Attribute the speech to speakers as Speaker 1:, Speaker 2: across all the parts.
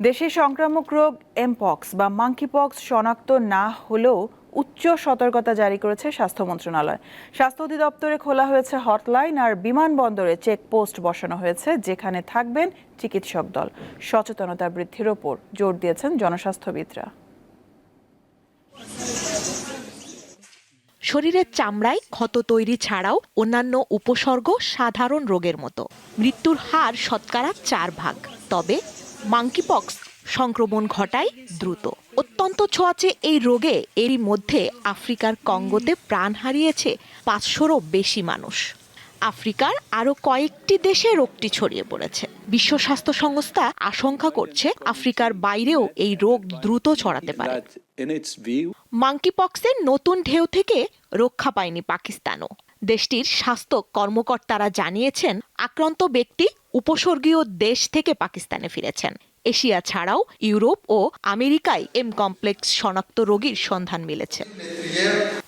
Speaker 1: দেশে সংক্রামক রোগ এমপক্স বা মাঙ্কিপক্স শনাক্ত না হলেও উচ্চ সতর্কতা জারি করেছে স্বাস্থ্য মন্ত্রণালয়। স্বাস্থ্য অধিদপ্তরে খোলা হয়েছে হটলাইন আর বিমানবন্দরে চেকপোস্ট বসানো হয়েছে, যেখানে থাকবেন চিকিৎসক দল। সচেতনতা বৃদ্ধির ওপর জোর দিয়েছেন জনস্বাস্থ্যবিদরা।
Speaker 2: শরীরের চামড়ায় ক্ষত তৈরি ছাড়াও অন্যান্য উপসর্গ সাধারণ রোগের মতো। মৃত্যুর হার শতকরা চার ভাগ। তবে মাংকিপক্স সংক্রমণ ঘটায় দ্রুত। অত্যন্ত ছোঁয়াচে এই রোগে এরই মধ্যে আফ্রিকার কঙ্গোতে প্রাণ হারিয়েছে পাঁচশোরও বেশি মানুষ। আফ্রিকার আরও কয়েকটি দেশে রোগটি ছড়িয়ে পড়েছে। বিশ্ব স্বাস্থ্য সংস্থা আশঙ্কা করছে আফ্রিকার বাইরেও এই রোগ দ্রুত ছড়াতে পারে। মাঙ্কিপক্সের নতুন ঢেউ থেকে রক্ষা পায়নি পাকিস্তানও। দেশটির স্বাস্থ্য কর্মকর্তারা জানিয়েছেন, আক্রান্ত ব্যক্তি উপসর্গীয় দেশ থেকে পাকিস্তানে ফিরেছেন। এশিয়া ছাড়াও ইউরোপ ও আমেরিকায় এম কমপ্লেক্স শনাক্ত রোগীর সন্ধান মিলেছে।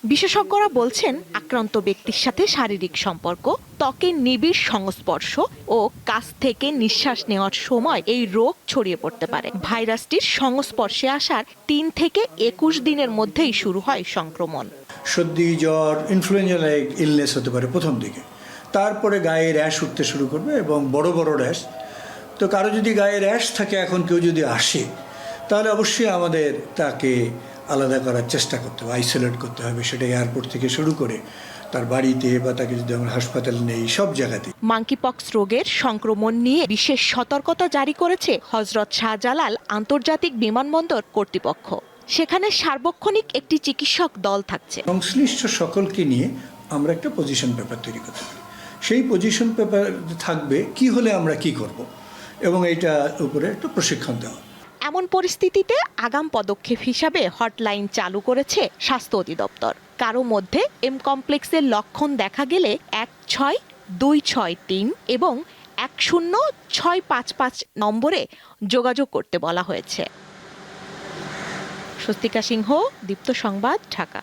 Speaker 2: বিশেষজ্ঞরা বলছেন, আক্রান্ত ব্যক্তির সাথে শারীরিক সম্পর্ক, ত্বকের নিবিড় সংস্পর্শ ও কাছ থেকে নিঃশ্বাস নেওয়ার সময় এই রোগ ছড়িয়ে পড়তে পারে। ভাইরাসটির সংস্পর্শে আসার তিন থেকে একুশ দিনের মধ্যেই শুরু হয় সংক্রমণ।
Speaker 3: সর্দি, জ্বর ইনফ্লুয়েঞ্জা লাইক ইলনেস হতে পারে প্রথম দিকে। তারপরে গায়ে র্যাশ উঠতে শুরু করবে এবং বড় বড় র্যাশ তো কারও যদি গায়ে র্যাশ থাকে এখন কেউ যদি আসে তাহলে অবশ্যই আমাদের তাকে আলাদা করার চেষ্টা করতে হবে আইসোলেট করতে হবে সেটা এয়ারপোর্ট থেকে শুরু করে তার বাড়িতে বা তাকে যদি আমরা হাসপাতালে নেই সব জায়গাতে
Speaker 2: মাঙ্কিপক্স রোগের সংক্রমণ নিয়ে বিশেষ সতর্কতা জারি করেছে হজরত শাহজালাল আন্তর্জাতিক বিমানবন্দর কর্তৃপক্ষ। সেখানে সার্বক্ষণিক একটি চিকিৎসক দল থাকছে।
Speaker 3: সংশ্লিষ্ট সকলকে নিয়ে আমরা একটা পজিশন পেপার তৈরি করতে পারি। সেই পজিশন পেপার থাকবে কি হলে আমরা কি করব? এবং এইটা উপরে একটা প্রশিক্ষণ দেওয়া।
Speaker 2: এমন পরিস্থিতিতে আগাম পদক্ষেপ হিসাবে হটলাইন চালু করেছে স্বাস্থ্য অধিদপ্তর। কারও মধ্যে এম কমপ্লেক্সের লক্ষণ দেখা গেলে এক ছয় দুই ছয় তিন এবং এক শূন্য ছয় পাঁচ পাঁচ নম্বরে যোগাযোগ করতে বলা হয়েছে। স্বস্তিকা সিংহ, দীপ্ত সংবাদ, ঢাকা।